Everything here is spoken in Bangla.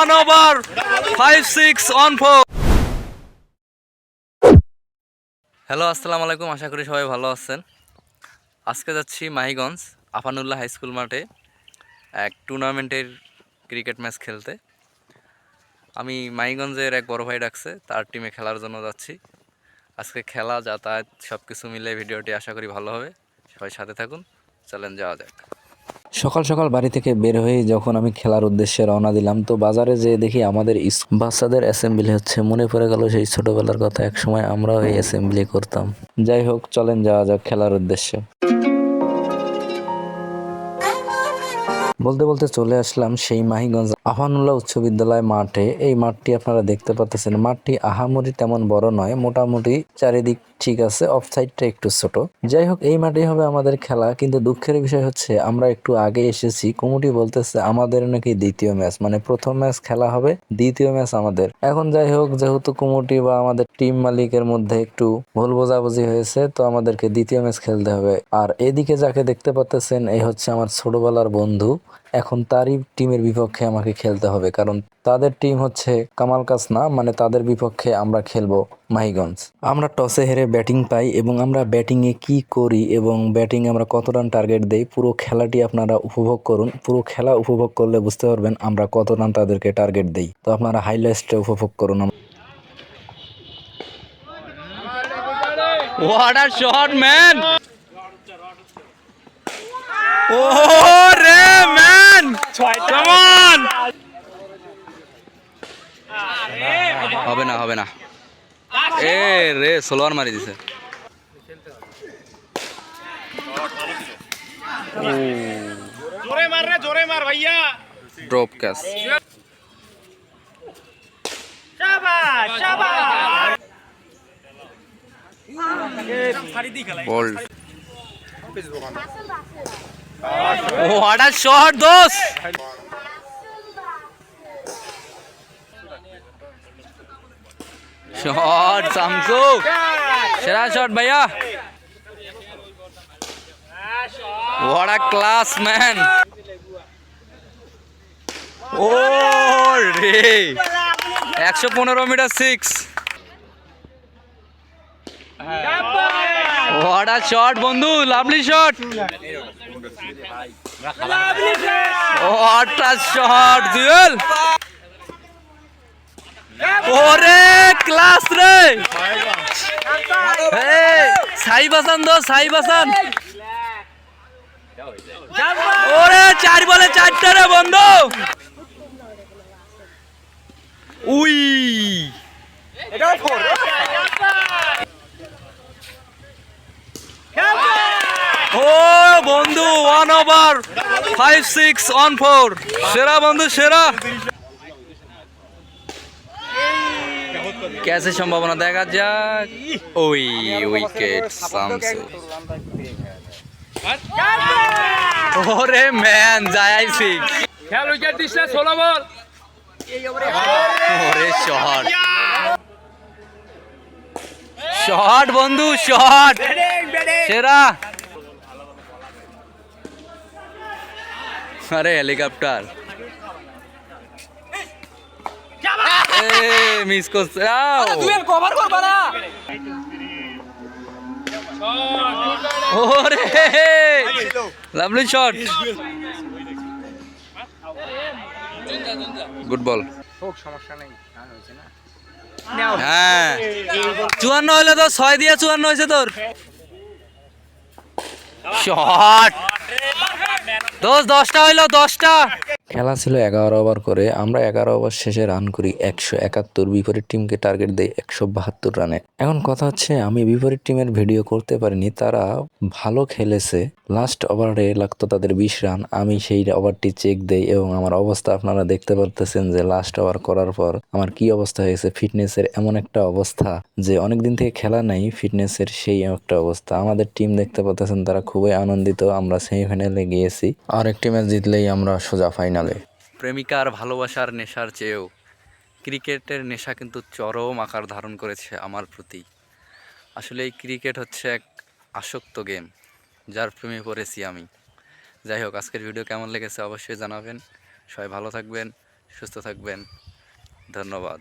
One over five, six on four. Hello আসসালামু আলাইকুম। আশা করি সবাই ভালো আছেন। আজকে যাচ্ছি মাহিগঞ্জ, আফানুল্লাহ হাই স্কুল মাঠে এক টুর্নামেন্টের ক্রিকেট ম্যাচ খেলতে। আমি মাহিগঞ্জের এক বড় ভাই ডাকছে, তার টিমে খেলার জন্য যাচ্ছি। আজকে খেলা, যাতায়াত সব কিছু মিলে ভিডিওটি আশা করি ভালো হবে। সবাই সাথে থাকুন, চলেন যাওয়া যাক। সকাল সকাল বাড়ি থেকে বের হয়ে যখন আমি খেলার উদ্দেশ্যে রওনা দিলাম, তো বাজারে যেয়ে দেখি আমাদের বাচ্চাদের অ্যাসেম্বলি হচ্ছে। মনে পড়ে গেল সেই ছোটবেলার কথা এক সময় আমরাও এই অ্যাসেম্বলি করতাম। যাই হোক, চলেন যাওয়া যাক খেলার উদ্দেশ্যে। বলতে বলতে চলে আসলাম সেই মাহিগঞ্জ আফানুল্লাহ উচ্চ বিদ্যালয় মাঠে। এই মাঠটি আপনারা দেখতে পাচ্ছেন মাঠটি আহামরি তেমন বড় নয়, মোটামুটি চারিদিক ঠিক আছে অফ সাইডটা একটু ছোট। যাই হোক, এই মাঠেই হবে আমাদের খেলা, কিন্তু দুঃখের বিষয় হচ্ছে আমরা একটু আগে এসেছি। কমিটি বলতেছে, আমাদের নাকি দ্বিতীয় ম্যাচ মানে প্রথম ম্যাচ খেলা হবে, দ্বিতীয় ম্যাচ আমাদের। এখন যাই হোক, যেহেতু কমিটি বা আমাদের টিম মালিকের মধ্যে একটু ভুল বোঝাবুঝি হয়েছে, তো আমাদেরকে দ্বিতীয় ম্যাচ খেলতে হবে। আর এদিকে যাকে দেখতে পাচ্ছেন এই হচ্ছে আমার ছোটবেলার বন্ধু। এখন তারই টিমের বিপক্ষে আমাকে খেলতে হবে কারণ তাদের টিম হচ্ছে কামাল কাসনা মানে তাদের বিপক্ষে আমরা খেলব মাহিগঞ্জ আমরা টসে হেরে ব্যাটিং পাই এবং আমরা ব্যাটিংয়ে কি করি এবং ব্যাটিংয়ে আমরা কত রান টার্গেট দেই পুরো খেলাটি আপনারা উপভোগ করুন পুরো খেলা উপভোগ করলে বুঝতে পারবেন আমরা কত রান তাদেরকে টার্গেট দেই তো আপনারা হাইলাইটসটা উপভোগ করুন What a shot, man! Oh! Come on! হবে না হবে না। এ রে সোলোয়ার মারি দিছে। জোরে মার রে জোরে মার ভাইয়া। ড্রপ ক্যাচ শাবাশ শাবাশ। বোল্ড What a shot, দোস শট সামসু সেরা শট ভাইয়া। What a class, man! ও রে। একশো পনেরো metre six What a shot, বন্ধু। Lovely shot What a shot, Jewel ওরে ক্লাস হাসান ওরে, চার বলে চারটা রে, বন্ধু। উই। বন্ধু one over five six on four সেরা, বন্ধু, সেরা। ক্যাসের সম্ভাবনা দেখা যাক। ওই উইকেট সামসু। ওরে ম্যান যায় সিক্স খেল উইকেট দিস না ষোলো বল। ওরে শট। শট বন্ধু শট। সেরা। আরে হেলিকপ্টার মিস করছে। আও। ওরে লাভলি শট গুড বল হ্যাঁ। চুয়ান্ন হলে তো ছয় দিয়ে চুয়ান্ন হয়েছে তোর। শট দশ দশটা হইল দশটা। খেলা ছিল এগারো ওভার করে। আমরা এগারো ওভার শেষে রান করি একশো একাত্তর বিপরীত টিমকে টার্গেট দেই একশো বাহাত্তর রানে এখন কথা হচ্ছে, আমি বিপরীত টিমের ভিডিও করতে পারিনি, তারা ভালো খেলেছে। লাস্ট ওভারে লাগতো তাদের বিশ রান আমি সেই ওভারটি চেক দেই এবং আমার অবস্থা আপনারা দেখতে পারতেছেন যে লাস্ট ওভার করার পর আমার কি অবস্থা হয়েছে ফিটনেসের এমন একটা অবস্থা যে অনেকদিন থেকে খেলা নাই ফিটনেসের সেই একটা অবস্থা। আমাদের টিম দেখতে পাচ্ছেন তারা খুবই আনন্দিত, আমরা সেমিফাইনালে গিয়েছি। আর একটি ম্যাচ জিতলেই আমরা সোজা ফাইনালে। প্রেমিকার ভালোবাসার নেশার চেয়েও ক্রিকেটের নেশা কিন্তু চরম আকার ধারণ করেছে আমার প্রতি। আসলে এই ক্রিকেট হচ্ছে এক আসক্ত গেম, যার প্রেমে পড়েছি আমি। যাই হোক, আজকের ভিডিও কেমন লেগেছে অবশ্যই জানাবেন। সবাই ভালো থাকবেন, সুস্থ থাকবেন। ধন্যবাদ।